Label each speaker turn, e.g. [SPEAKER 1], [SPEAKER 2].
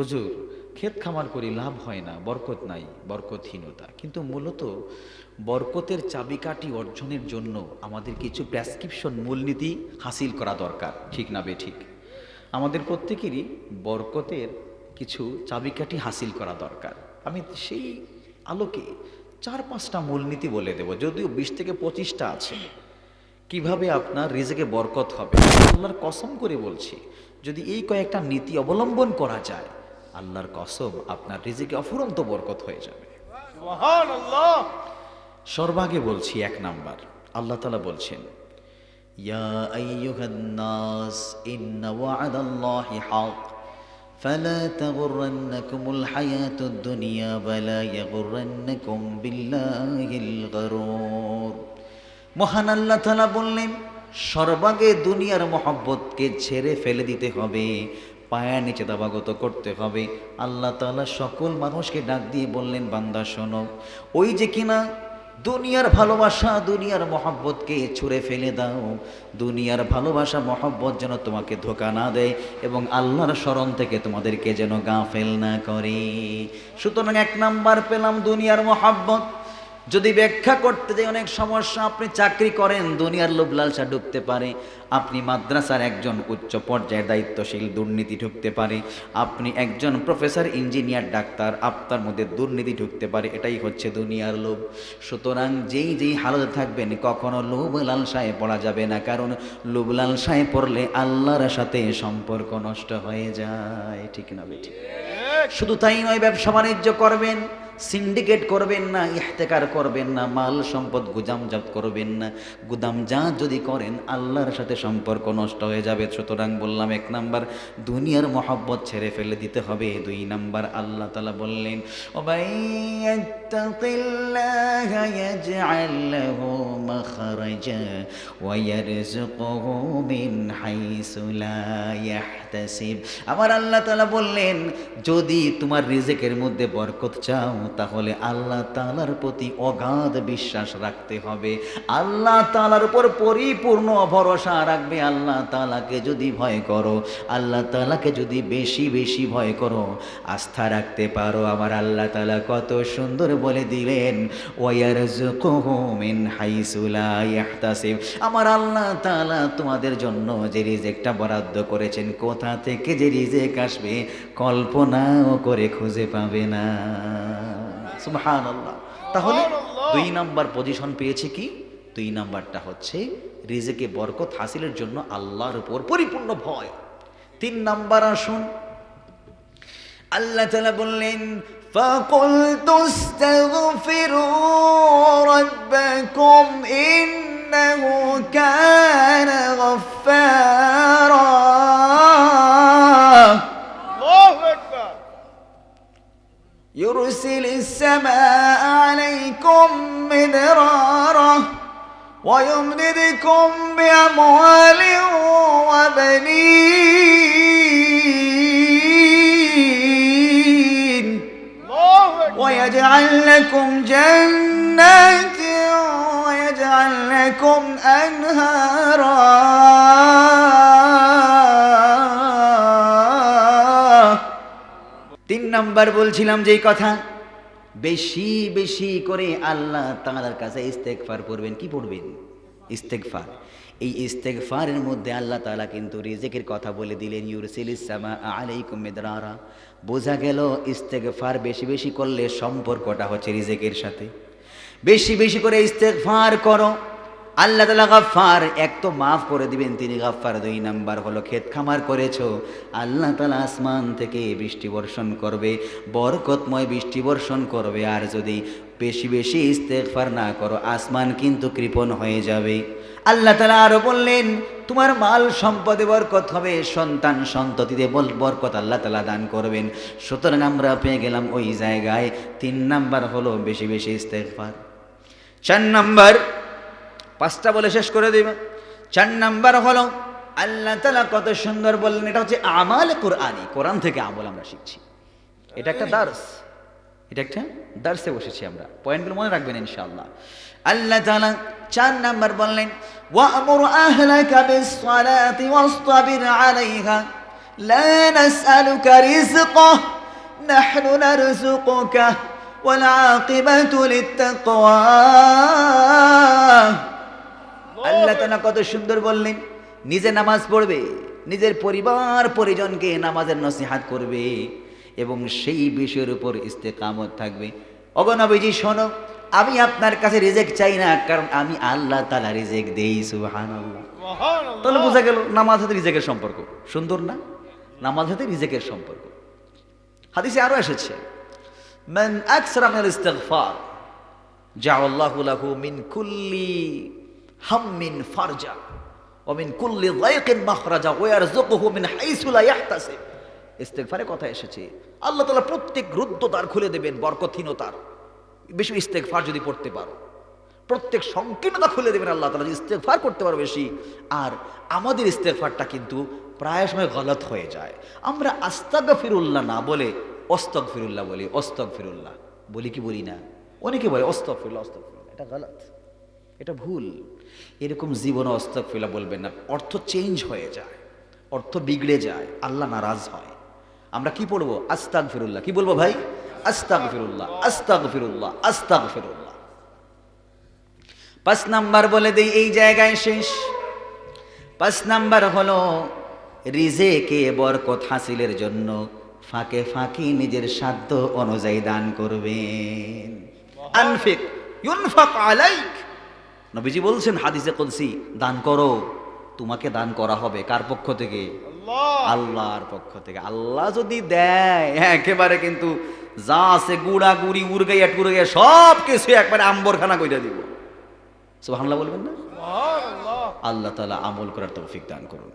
[SPEAKER 1] হুজুর ক্ষেত খামার করি লাভ হয় না, বরকত নাই, বরকতহীনতা। কিন্তু মূলত বরকতের চাবিকাঠি অর্জনের জন্য আমাদের কিছু প্রেসক্রিপশন মূলনীতি হাসিল করা দরকার, ঠিক না বে ঠিক? আমাদের প্রত্যেকেরই বরকতের কিছু চাবিকাঠি হাসিল করা দরকার। আমি সেই আলোকে চার পাঁচটা মূলনীতি বলে দেব, যদিও বিশ থেকে পঁচিশটা আছে। কীভাবে আপনার রিজেকে বরকত হবে? আল্লাহর কসম করে বলছি, যদি এই কয়েকটা নীতি অবলম্বন করা যায় আল্লাহর কসম আপনার রিজেকে অফুরন্ত বরকত হয়ে যাবে
[SPEAKER 2] সুবহানাল্লাহ
[SPEAKER 1] সর্বাগে বলছি এক নাম্বার আল্লাহ তালা বলছেন ইয়া আইয়ুহান নাস ইন্না ওয়া'দাল্লাহি হক فلا تغرنكم الحياة الدنيا ولا يغرنكم بالله الغرور মহান আল্লাহ তালা বললেন সর্বাগে দুনিয়ার মহব্বতকে ছেড়ে ফেলে দিতে হবে পায়ের নিচে দাবাগত করতে হবে। আল্লাহ তাআলা সকল মানুষকে ডাক দিয়ে বললেন, বান্দা, শোনো, ওই যে কিনা দুনিয়ার ভালোবাসা, দুনিয়ার মহব্বতকে ছুঁড়ে ফেলে দাও। দুনিয়ার ভালোবাসা, মহব্বত যেন তোমাকে ধোকা না দেয় এবং আল্লাহর স্মরণ থেকে তোমাদেরকে যেন গা ফেল না করে। সুতরাং এক নাম্বার পেলাম দুনিয়ার মহব্বত। যদি ব্যাখ্যা করতে যাই অনেক সমস্যা আপনি চাকরি করেন দুনিয়ার লোভ লালসা ঢুকতে পারে। আপনি মাদ্রাসার একজন উচ্চ পর্যায়ের দায়িত্বশীল দুর্নীতি ঢুকতে পারে। আপনি একজন প্রফেসর ইঞ্জিনিয়ার ডাক্তার আপনার মধ্যে দুর্নীতি ঢুকতে পারে। এটাই হচ্ছে দুনিয়ার লোভ। সুতরাং যেই যেই হালতে থাকবেন কখনো লোভ লালসায় পড়া যাবে না। কারণ লোভ লালসায় পড়লে আল্লাহর সাথে সম্পর্ক নষ্ট হয়ে যায়। ঠিক না বেঠিক? শুধু তাই নয় ব্যবসা বাণিজ্য করবেন। সিন্ডিকেট করবেন না, ইহতেকার করবেন না, মাল সম্পদ গুদামজাত করবেন না। গুদাম যা যদি করেন, আল্লাহর সাথে সম্পর্ক নষ্ট হয়ে যাবে। সুতরাং বললাম, এক নাম্বার, দুনিয়ার মহব্বত ছেড়ে ফেলে দিতে হবে। দুই নাম্বার, আল্লাহ তালা বললেন ও ভাই আমার আল্লাহ তালা বললেন, যদি তোমার রিজেকের মধ্যে বরকত চাও তাহলে আল্লাহ তালার প্রতি অগাধ বিশ্বাস রাখতে হবে। আল্লাহ তালার উপর পরিপূর্ণ ভরসা রাখবে। আল্লাহ তালাকে যদি ভয় করো, আল্লাহ তালাকে যদি বেশি বেশি ভয় করো, আস্থা রাখতে পারো। আমার আল্লাহ তালা কত সুন্দর বলে দিলেন ওয়ার মিন হাইসু লা ইয়াহতাসিব। আমার আল্লাহ তালা তোমাদের জন্য যে রিজেকটা বরাদ্দ করেছেন, কোথা থেকে যে রিজেক আসবে, কল্পনাও করে খুঁজে পাবে না। সুবহানাল্লাহ তাহলে দুই নাম্বার পজিশন পেয়েছে কি দুই নাম্বারটা হচ্ছে রিজেকে বরকত হাসিলের জন্য আল্লাহর উপর পরিপূর্ণ ভয় তিন নাম্বার আসুন আল্লাহ তাআলা বললেন
[SPEAKER 3] فقلت استغفروا ربكم إنه كان غفارا يرسل السماء عليكم مدرارا ويمددكم بأموال وبنين. ويجعل لكم جنات ويجعل لكم أنهاراً.
[SPEAKER 1] নাম্বার বলছিলাম যেই কথা? বেশি বেশি করে আল্লাহ তাঁর কাছে ইস্তেগফার পড়বেন। কি পড়বেন? ইস্তেগফার। এই ইস্তেগফারের মধ্যে আল্লাহ তালা কিন্তু রিজিকের কথা বলে দিলেন, ইউরসিলিস সামা আলাইকুম মিদরারা। বোঝা গেল ইস্তেগফার বেশি বেশি করলে সম্পর্কটা হচ্ছে রিজেকের সাথে। বেশি বেশি করে ইস্তেগফার করো। আল্লাহ তালা গাফার এক তো মাফ করে দিবেন, তিনি গাফার দুই নাম্বার হলো, ক্ষেত খামার করেছ। আল্লাহ তালা আসমান থেকে বৃষ্টি বর্ষণ করবে, বরকতময় বৃষ্টি বর্ষণ করবে। আর যদি বেশি বেশি ইস্তেগফার না করো, আসমান কিন্তু কৃপণ হয়ে যাবে। আল্লাহ তালা আরও বললেন, তোমার মাল সম্পদে বরকত হবে, সন্তান সন্ততিতে বল, বরকত আল্লাহ তালা দান করবেন। সুতরাং আমরা পেয়ে গেলাম ওই জায়গায়। তিন নাম্বার হলো, বেশি বেশি ইস্তেগফার। চার নাম্বার পাঁচটা বলে শেষ করে দেবে চার নাম্বার হলো আল্লাহ তালা কত সুন্দর বললেন এটা হচ্ছে আমাল কোরআনি কোরআন থেকে আমল আমরা শিখছি এটা একটা দার্স এটা একটা দার্সে বসেছি আমরা পয়েন্টগুলো মনে রাখবেন ইনশাআল্লাহ আল্লাহ তাআলা চার নাম্বার বললেন
[SPEAKER 3] وأمر أهلك بالصلاة واصطبر عليها
[SPEAKER 1] لا نسألك رزقه نحن نرزقك والعاقبة للتقوى আল্লাহ তালা কত সুন্দর বললেন নিজে নামাজ পড়বে নিজের পরিবার পরিজনকে নামাজের নসিহাত করবে এবং সেই বিষয়ের উপর ইস্তেকামত থাকবে। অগনবীজি শোনো আমি আপনার কাছে রিজেক চাই না কারণ আমি আল্লাহ তালা রিজেক দেই আল্লাহ
[SPEAKER 2] সুবহান
[SPEAKER 1] তাহলে বোঝা গেল নামাজ হাতে রিজেকের সম্পর্ক। সুন্দর না? নামাজ হাতে রিজেকের সম্পর্ক। হাদিসে আরও এসেছে মান আকসারা মিনাল ইস্তিগফার জাআল্লাহু লাহু মিন কুল্লি হাম্মিন ফারজা, ওয়া মিন কুল্লি যায়কিন মাখরাজা, ওয়া ইয়ারযুকুহু মিন হাইসু লা ইস্তেগফারে কথা এসেছে। আল্লাহ তাআলা প্রত্যেক রুদ্ধ দ্বার খুলে দেবেন, বরকতহীনতার। বেশি ইস্তেগফার যদি পড়তে পারো। প্রত্যেক সংকীর্ণতা খুলে দেবেন আল্লাহ তালা ইস্তেগফার করতে পারো বেশি। আর আমাদের ইস্তেগফারটা কিন্তু প্রায় সময় গলত হয়ে যায়। আমরা আস্তাগ ফিরুল্লাহ না বলে অস্তক ফিরুল্লাহ বলি অস্তক ফিরুল্লাহ বলি কি বলি না? অনেকে বলে অস্তক ফিরুল্লাহ অস্তক ফিরুল্লাহ এটা গলত। এটা ভুল। এরকম জীবন অস্তক ফিরুল্লাহ বলবেন না। অর্থ চেঞ্জ হয়ে যায় অর্থ বিগড়ে যায় আল্লাহ নারাজ হয়। আমরা কি পড়ব? আস্তাক ফিরুল্লাহ কি বলব ভাই? আস্তাগ ফিরুল্লাহ আস্তাক ফিরুল্লাহ আস্তাগ ফিরুল্লাহ পাঁচ নাম্বার বলে দেই এই জায়গায় শেষ। পাঁচ নাম্বার হলো রিজে রিজেকে বরকত হাসিলের জন্য ফাঁকে ফাঁকি নিজের সাধ্য অনুযায়ী দান করবেন। আনফিক ইউনফাক আলাইক। নবীজি বলছেন হাদিসে কলসি দান করো তোমাকে দান করা হবে। কার পক্ষ থেকে?
[SPEAKER 2] আল্লাহ।
[SPEAKER 1] আল্লাহর পক্ষ থেকে। আল্লাহ যদি দেয় হ্যাঁ একেবারে কিন্তু যা আছে গুড়া গুড়ি উড়গাইয়া টুরগাইয়া সব কিছু একবারে আম্বরখানা কইরা দিব। সুবহানাল্লাহ বলবেন না?
[SPEAKER 2] আল্লাহ
[SPEAKER 1] আল্লাহ তাআলা আমল করার তৌফিক দান করুন।